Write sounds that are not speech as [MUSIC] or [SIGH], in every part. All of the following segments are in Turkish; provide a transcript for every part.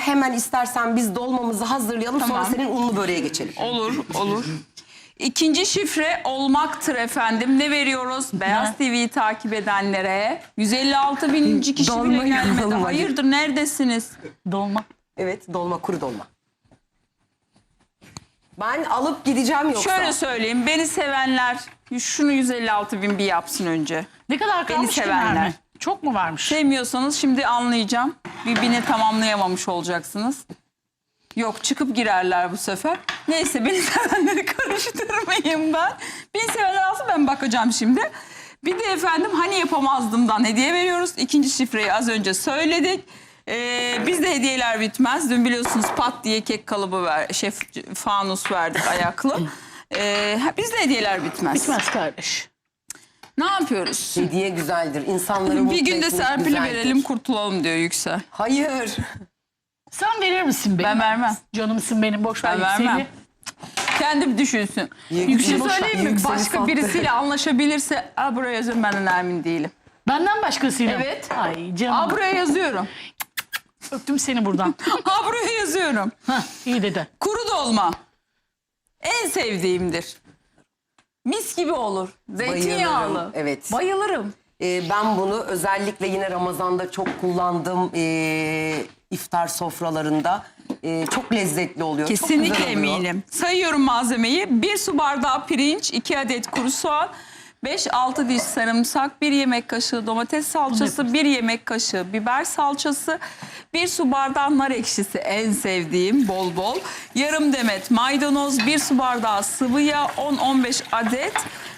hemen istersen biz dolmamızı hazırlayalım Tamam. sonra senin unlu böreğe geçelim. Olur, olur. [LAUGHS] İkinci şifre olmaktır efendim. Ne veriyoruz? Beyaz TV'yi takip edenlere. 156 bininci kişi Dolma bile gelmedi. yapalım. Hayırdır neredesiniz? Dolma. Evet dolma kuru dolma. Ben alıp gideceğim yoksa. Şöyle söyleyeyim. Beni sevenler şunu 156 bin bir yapsın önce. Ne kadar kalmış ki sevenler. Nermin? Çok mu varmış? Sevmiyorsanız şimdi anlayacağım. Bir bini tamamlayamamış olacaksınız. Yok çıkıp girerler bu sefer. Neyse beni [LAUGHS] sevenleri karıştırmayayım ben. Beni sevenler alsın ben bakacağım şimdi. Bir de efendim hani yapamazdımdan hediye veriyoruz. İkinci şifreyi az önce söyledik. Ee, bizde hediyeler bitmez. Dün biliyorsunuz pat diye kek kalıbı ver, şef fanus verdik ayaklı. Ee, bizde hediyeler bitmez. Bitmez kardeş. Ne yapıyoruz? Hediye güzeldir. İnsanları [LAUGHS] mutlu Bir günde etmek Serpil'i güzeldir. verelim kurtulalım diyor Yüksel. Hayır. Sen verir misin benim? Ben vermem. Canımsın benim boş ver. Ben vermem. Yüksel'i. Kendim düşünsün. Bir şey ver. söyleyeyim mi? Yükseli Başka sattı. birisiyle anlaşabilirse Aa, buraya yazıyorum ben de emin değilim. Benden başkasıyla. Evet. Ay canım. Aa, buraya yazıyorum. Öptüm seni buradan. [LAUGHS] Aa, buraya yazıyorum. Hah, iyi dedi. Kuru dolma. En sevdiğimdir. Mis gibi olur. Zeytinyağlı. Bayılırım, evet. Bayılırım. Ee, ben bunu özellikle yine Ramazan'da çok kullandım. Ee, iftar sofralarında. Ee, çok lezzetli oluyor. çok Kesinlikle güzel oluyor. eminim. Sayıyorum malzemeyi. 1 su bardağı pirinç, 2 adet kuru soğan, 5-6 diş sarımsak, 1 yemek kaşığı domates salçası, 1 yemek kaşığı biber salçası, 1 su bardağı nar ekşisi en sevdiğim bol bol, yarım demet maydanoz, 1 su bardağı sıvı yağ, 10-15 adet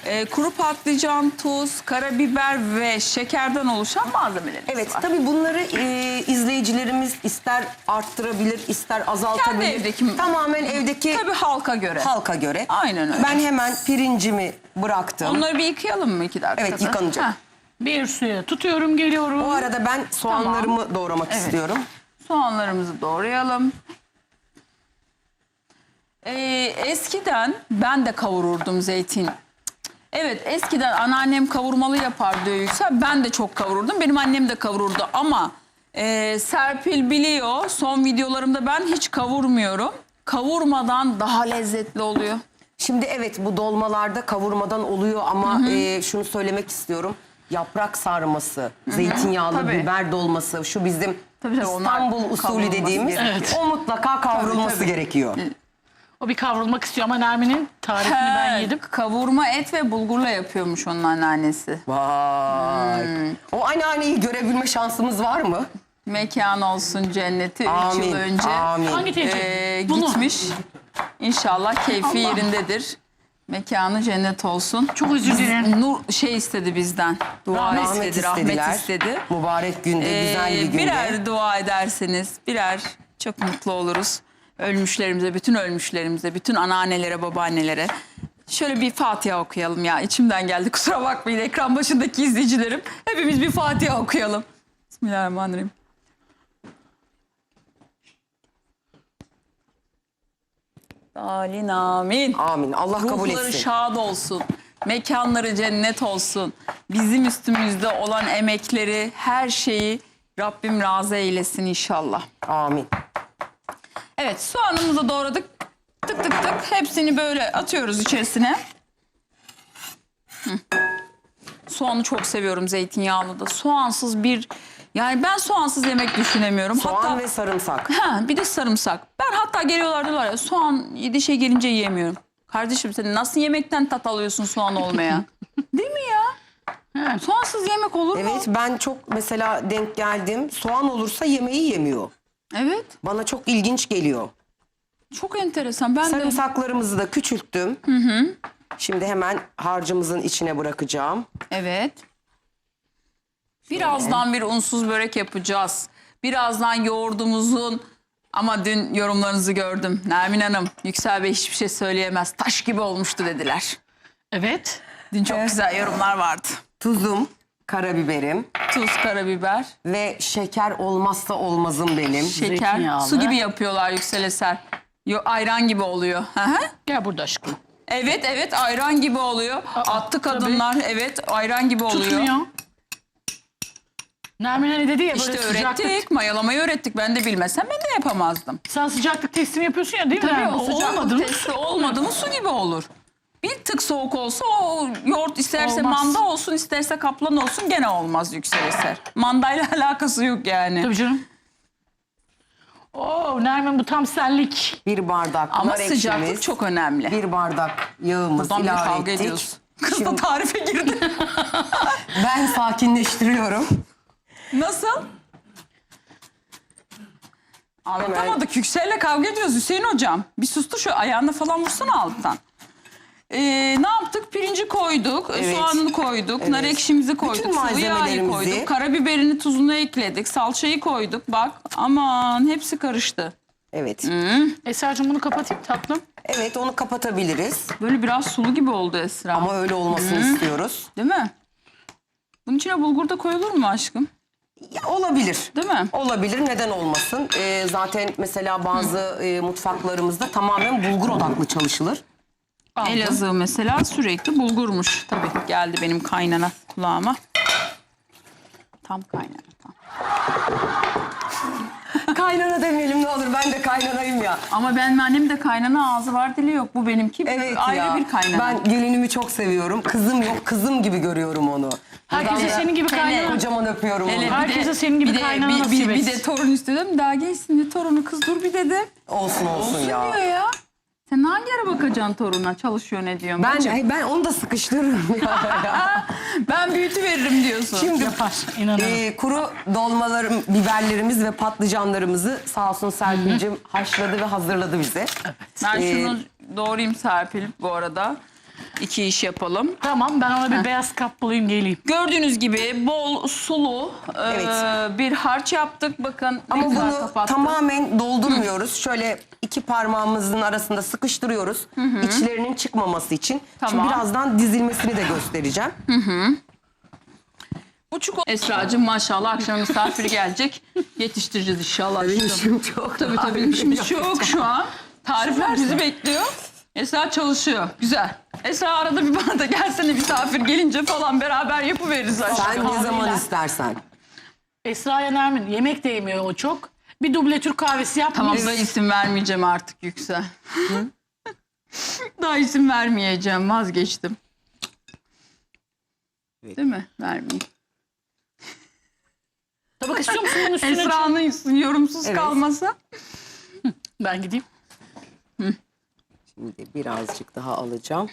e, kuru patlıcan, tuz, karabiber ve şekerden oluşan malzemelerimiz Evet var. tabii bunları e, izleyicilerimiz ister arttırabilir ister azaltabilir. Kendi evdeki- Tamamen evdeki Tabii halka göre. halka göre. Aynen öyle. Ben hemen pirincimi bıraktım. Onları bir yıkayalım mı iki dakikada? Evet, yıkanacak. Heh. Bir suya tutuyorum geliyorum. O arada ben soğanlarımı doğramak Evet. istiyorum. Soğanlarımızı doğrayalım. Ee, eskiden ben de kavururdum zeytin. Evet eskiden anneannem kavurmalı yapar Yüksel. Ben de çok kavururdum. Benim annem de kavururdu ama e, Serpil biliyor. Son videolarımda ben hiç kavurmuyorum. Kavurmadan daha lezzetli oluyor. Şimdi evet bu dolmalarda kavurmadan oluyor ama e, şunu söylemek istiyorum. Yaprak sarması, zeytinyağlı Tabii. biber dolması, şu bizim Tabii tabii, onlar İstanbul usulü kavrulması dediğimiz gerekiyor. o mutlaka kavrulması tabii. gerekiyor. O bir kavrulmak istiyor ama Nermin'in tarifini ben yedim. Kavurma et ve bulgurla yapıyormuş onun anneannesi. Vay. O anneanneyi görebilme şansımız var mı? Mekan olsun cenneti 3 yıl önce. Amin. Hangi teyze? Ee, Bunu. gitmiş. İnşallah keyfi yerindedir. Mekanı cennet olsun. Çok özür dilerim. Nur şey istedi bizden. Dua Rahmet istedi, rahmet istedi. Mübarek günde, Ee, güzel bir günde. birer dua ederseniz, birer çok mutlu oluruz. Ölmüşlerimize, bütün ölmüşlerimize, bütün anneannelere, babaannelere. Şöyle bir Fatiha okuyalım ya. İçimden geldi. Kusura bakmayın ekran başındaki izleyicilerim. Hepimiz bir Fatiha okuyalım. Bismillahirrahmanirrahim. Dalin amin. Amin. Allah kabul Ruhları etsin. şad olsun. Mekanları cennet olsun. Bizim üstümüzde olan emekleri, her şeyi Rabbim razı eylesin inşallah. Amin. Evet soğanımızı doğradık. Tık tık tık. Hepsini böyle atıyoruz içerisine. Hı. Soğanı çok seviyorum zeytinyağlı da. Soğansız bir... Yani ben soğansız yemek düşünemiyorum. Soğan hatta ve sarımsak. Ha, bir de sarımsak. Ben hatta geliyorlar diyorlar ya soğan yedi şey gelince yiyemiyorum. Kardeşim sen nasıl yemekten tat alıyorsun soğan olmaya? [LAUGHS] Değil mi ya? Soğansız yemek olur mu? Evet ben çok mesela denk geldim. Soğan olursa yemeği yemiyor. Evet. Bana çok ilginç geliyor. Çok enteresan. Ben de Sarımsaklarımızı da küçülttüm. Şimdi hemen harcımızın içine bırakacağım. Evet. Birazdan bir unsuz börek yapacağız. Birazdan yoğurdumuzun ama dün yorumlarınızı gördüm. Nermin Hanım, Yüksel Bey hiçbir şey söyleyemez. Taş gibi olmuştu dediler. Evet. Dün çok güzel yorumlar vardı. Tuzum, karabiberim Tuz, karabiber, ve şeker olmazsa olmazım benim. şeker, Zeytinyağlı. su gibi yapıyorlar Yüksel Eser. Yo, ayran gibi oluyor. Hı hı. Gel burada aşkım. evet evet ayran gibi oluyor. Attı kadınlar evet ayran gibi oluyor. Tutmuyor. Nermin hani dedi ya böyle İşte sıcaklık. öğrettik, mayalamayı öğrettik. Ben de bilmesem ben de yapamazdım. Sen sıcaklık testini yapıyorsun ya değil mi? Tabii Nermin? o sıcaklık olmadı mı? testi olmadı mı su gibi olur. Bir tık soğuk olsa o yoğurt isterse Olmaz. manda olsun isterse kaplan olsun gene olmaz yüksel eser. Mandayla [LAUGHS] alakası yok yani. Tabii canım. Oo Nermin bu tam senlik. Bir bardak Ama nar sıcaklık ekşimiz, çok önemli. bir bardak yağımız Buradan bir ilave kavga ettik. ediyoruz. [LAUGHS] Kız da Şimdi tarife girdi. [LAUGHS] ben sakinleştiriyorum. Nasıl? Anlatamadık. Yüksel'le kavga ediyoruz Hüseyin hocam. Bir sustu şu ayağını falan vursana alttan. Ee, ne yaptık? Pirinci koyduk, Evet. soğanını koyduk, Evet. nar ekşimizi koyduk, Bütün sıvı yağı malzemelerimizi- koyduk, karabiberini tuzunu ekledik, salçayı koyduk. Bak aman hepsi karıştı. Evet. Esra'cığım bunu kapatayım tatlım. Evet onu kapatabiliriz. Böyle biraz sulu gibi oldu Esra. Ama öyle olmasını istiyoruz. Değil mi? Bunun içine bulgur da koyulur mu aşkım? Ya, olabilir. Değil mi? Olabilir neden olmasın? Ee, zaten mesela bazı e, mutfaklarımızda tamamen bulgur odaklı çalışılır. Aldım. Elazığ mesela sürekli bulgurmuş. Tabii geldi benim kaynana kulağıma. Tam kaynana tam. [LAUGHS] kaynana demeyelim ne olur ben de kaynanayım ya. Ama ben annem de kaynana ağzı var dili yok. Bu benimki Evet ayrı ya. bir kaynana. Ben gelinimi çok seviyorum. Kızım yok kızım gibi görüyorum onu. Herkese Buradan senin gibi kaynana. Kocaman öpüyorum Hele onu. bir de- Herkese senin gibi bir kaynana bir, nasip bir, bir de torun istedim. Daha gençsin diye torunu kız dur bir dedim. Olsun olsun, Olsun ya. diyor ya. Sen hangi ara bakacaksın toruna? Çalışıyor ne diyorsun? Ben ay, ben onu da sıkıştırırım [LAUGHS] ben büyütü veririm diyorsun. Şimdi Yapar, inanırım. e, kuru dolmalarım, biberlerimiz ve patlıcanlarımızı sağ olsun Serpil'cim haşladı ve hazırladı bize. ben Ee, şunu doğrayayım Serpil bu arada. İki iş yapalım. Tamam ben ona bir beyaz kap bulayım geleyim. Gördüğünüz gibi bol sulu e, Evet. bir harç yaptık. Bakın ne Ama güzel bunu kapattım. tamamen doldurmuyoruz. Şöyle iki parmağımızın arasında sıkıştırıyoruz. İçlerinin çıkmaması için. Tamam. Şimdi birazdan dizilmesini de göstereceğim. Buçuk Esra'cığım maşallah akşam misafir gelecek. [LAUGHS] Yetiştireceğiz inşallah. aşkım. İşim çok. Tabii tabii işimiz çok şu an. Tarifler bizi bekliyor. Esra çalışıyor. Güzel. Esra arada bir bana da gelsene misafir gelince falan beraber yapıveririz aşkım. Sen ne zaman istersen. Esra'ya Nermin yemek de yemiyor o çok. Bir duble Türk kahvesi yap. Tamam da isim vermeyeceğim artık Yüksel. [LAUGHS] Daha isim vermeyeceğim vazgeçtim. Değil mi? Vermeyeyim. Tabak istiyor musun bunun üstüne? Esra'nın yorumsuz Evet. kalması. Ben gideyim. Şimdi birazcık daha alacağım.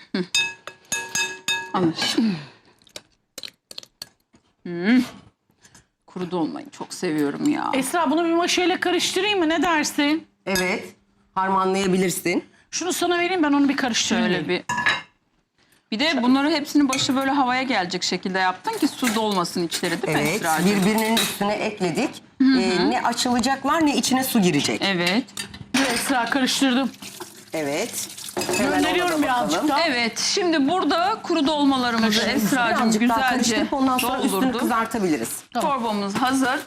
Alır. Hmm. Kuru dolmayı çok seviyorum ya. Esra bunu bir maşayla karıştırayım mı ne dersin? Evet. Harmanlayabilirsin. Şunu sana vereyim ben onu bir karıştırayım. Şöyle bir bir de bunları hepsini başı böyle havaya gelecek şekilde yaptın ki su dolmasın içleri değil mi Evet. Esra'cığım? Birbirinin üstüne ekledik. Ee, ne açılacaklar ne içine su girecek. Evet. Dur Esra karıştırdım. Evet. Hemen Gönderiyorum ona da birazcık daha. Evet. Şimdi burada kuru dolmalarımızı Esra'cığım Birazcık daha güzelce karıştırıp ondan sonra üstünü doldurduk. kızartabiliriz. Çorbamız hazır.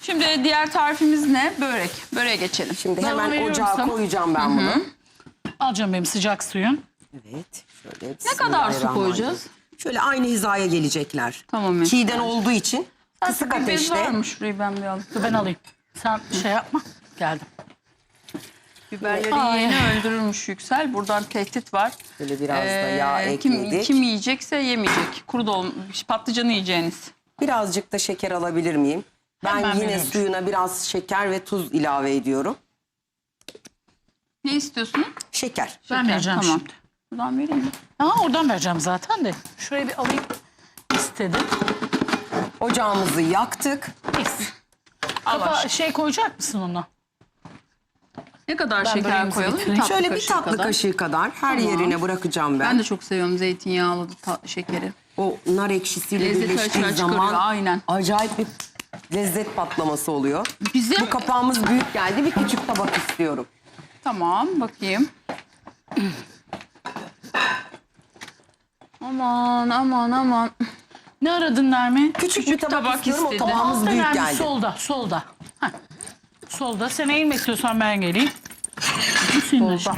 Şimdi diğer tarifimiz ne? Börek. Böreğe geçelim. Şimdi hemen veriyorum ocağa sana. koyacağım ben bunu. Alacağım benim sıcak suyun. Evet. Şöyle Ne kadar su koyacağız? Şöyle aynı hizaya gelecekler. Tamam, Esra. Çiğden olduğu için kısık Bir bez ateşte. var mı? Şurayı ben bir alayım. Dur ben alayım. Sen şey yapma. Geldim. Biberleri Ay. yeni öldürürmüş Yüksel. Buradan tehdit var. Böyle biraz da yağ Ee, kim, ekledik. kim yiyecekse yemeyecek. Kuru dolma, patlıcanı yiyeceğiniz. Birazcık da şeker alabilir miyim? Ben Hemen yine veriyorum. suyuna biraz şeker ve tuz ilave ediyorum. Ne istiyorsun? Şeker. Ben vereceğim tamam. şimdi. Buradan vereyim mi? Aa oradan vereceğim zaten de. Şurayı bir alayım istedim. Ocağımızı yaktık. Mis. Al Kafa, şey koyacak mısın ona? Ne kadar Ben şeker koyalım? Tatlı Şöyle bir kaşığı tatlı kadar. kaşığı kadar her Tamam. yerine bırakacağım ben. Ben de çok seviyorum zeytinyağlı ta- şekeri. O nar ekşisiyle Lezzeti birleştiği açığa zaman aynen. acayip bir lezzet patlaması oluyor. Bizim Bu kapağımız büyük geldi. Bir küçük tabak istiyorum. Tamam bakayım. aman aman aman. Ne aradın Nermin? Küçük bir tabak, tabak istiyorum. istedi. O tabağımız büyük Nermin geldi. solda, solda. Heh. Solda. Sen eğilmek istiyorsan ben geleyim. Aşkım.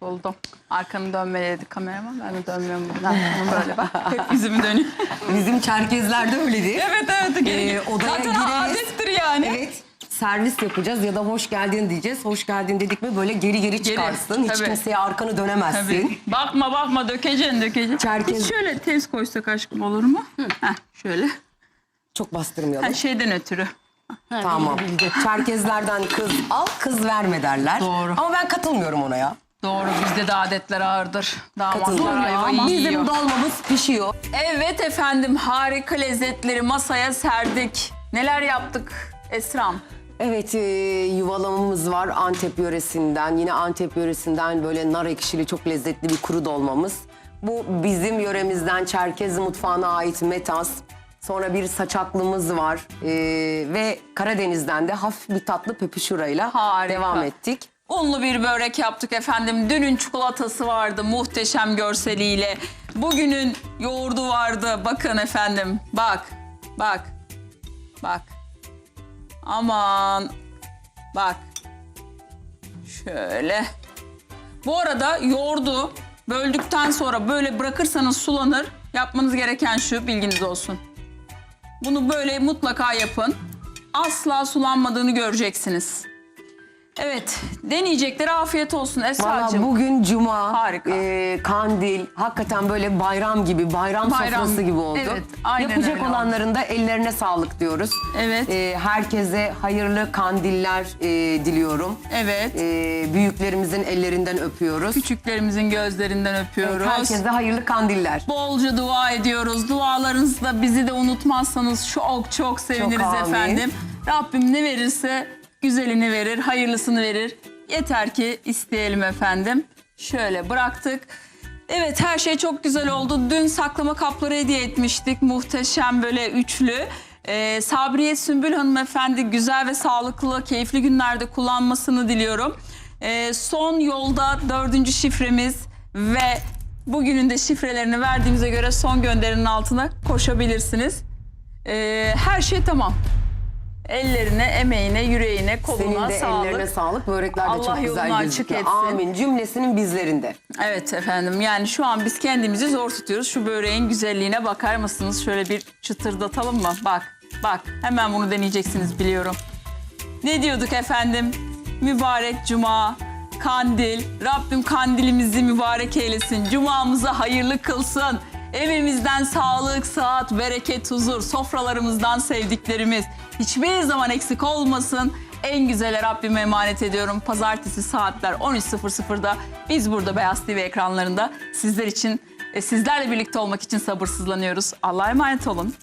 Oldu. Arkanı dönmeliydi kameraman. Ben de dönmüyorum [LAUGHS] buradan. Ama böyle bak. Hep yüzümü dönüyor. Bizim Çerkezlerde öyledir. evet evet. Ee, odaya Zaten gireriz. adettir yani. Evet. Servis yapacağız ya da hoş geldin diyeceğiz. Hoş geldin dedik mi böyle geri geri çıkarsın. Hiç tabii. kimseye arkanı dönemezsin. Tabii. Bakma bakma dökeceksin dökeceksin. Çerkez- Biz şöyle tez koysak aşkım olur mu? Heh, şöyle. Çok bastırmayalım. Her şeyden ötürü. Tamam. Çerkezlerden kız al kız verme derler. Doğru. Ama ben katılmıyorum ona ya. Doğru bizde de adetler ağırdır. Damatlar Katılmıyorum. ayvayı yiyor. Bizim dolmamız pişiyor. Evet efendim harika lezzetleri masaya serdik. Neler yaptık Esram? Evet e, yuvalamamız var Antep yöresinden. Yine Antep yöresinden böyle nar ekşili çok lezzetli bir kuru dolmamız. Bu bizim yöremizden Çerkez mutfağına ait metas. Sonra bir saçaklımız var. E, ve Karadeniz'den de hafif bir tatlı pepişurayla Harika. devam ettik. Unlu bir börek yaptık efendim. Dünün çikolatası vardı muhteşem görseliyle. Bugünün yoğurdu vardı. Bakın efendim. Bak. Bak. Bak. Aman. Bak. Şöyle. Bu arada yoğurdu böldükten sonra böyle bırakırsanız sulanır. Yapmanız gereken şu bilginiz olsun. Bunu böyle mutlaka yapın. Asla sulanmadığını göreceksiniz. Evet, deneyeceklere afiyet olsun Valla Esra'cığım. bugün cuma, Harika. e, kandil, hakikaten böyle bayram gibi, bayram, Bayram. sofrası gibi oldu. Evet, aynen Yapacak öyle oldu. olanların da ellerine sağlık diyoruz. Evet. E, herkese hayırlı kandiller e, diliyorum. Evet, E, büyüklerimizin ellerinden öpüyoruz. küçüklerimizin gözlerinden öpüyoruz. Herkese hayırlı kandiller. Bolca dua ediyoruz. Dualarınızda bizi de unutmazsanız çok çok seviniriz Çok amin. efendim. Rabbim ne verirse güzelini verir, hayırlısını verir. Yeter ki isteyelim efendim. Şöyle bıraktık. Evet her şey çok güzel oldu. Dün saklama kapları hediye etmiştik. Muhteşem böyle üçlü. Ee, Sabriye Sümbül hanımefendi güzel ve sağlıklı, keyifli günlerde kullanmasını diliyorum. Ee, son yolda dördüncü şifremiz ve bugünün de şifrelerini verdiğimize göre son gönderinin altına koşabilirsiniz. Ee, her şey tamam. Ellerine, emeğine, yüreğine, koluna Senin de sağlık. ellerine sağlık. Börekler de Allah çok güzel yolunu açık gözüküyor. etsin. Amin. Cümlesinin bizlerinde. Evet efendim yani şu an biz kendimizi zor tutuyoruz. Şu böreğin güzelliğine bakar mısınız? Şöyle bir çıtırdatalım mı? Bak, bak hemen bunu deneyeceksiniz biliyorum. Ne diyorduk efendim? Mübarek cuma, kandil. Rabbim kandilimizi mübarek eylesin. Cumamızı hayırlı kılsın. Evimizden sağlık, sıhhat, bereket, huzur, sofralarımızdan sevdiklerimiz hiçbir zaman eksik olmasın. En güzele Rabbime emanet ediyorum. Pazartesi saatler 13.00'da biz burada Beyaz TV ekranlarında sizler için, e, sizlerle birlikte olmak için sabırsızlanıyoruz. Allah'a emanet olun.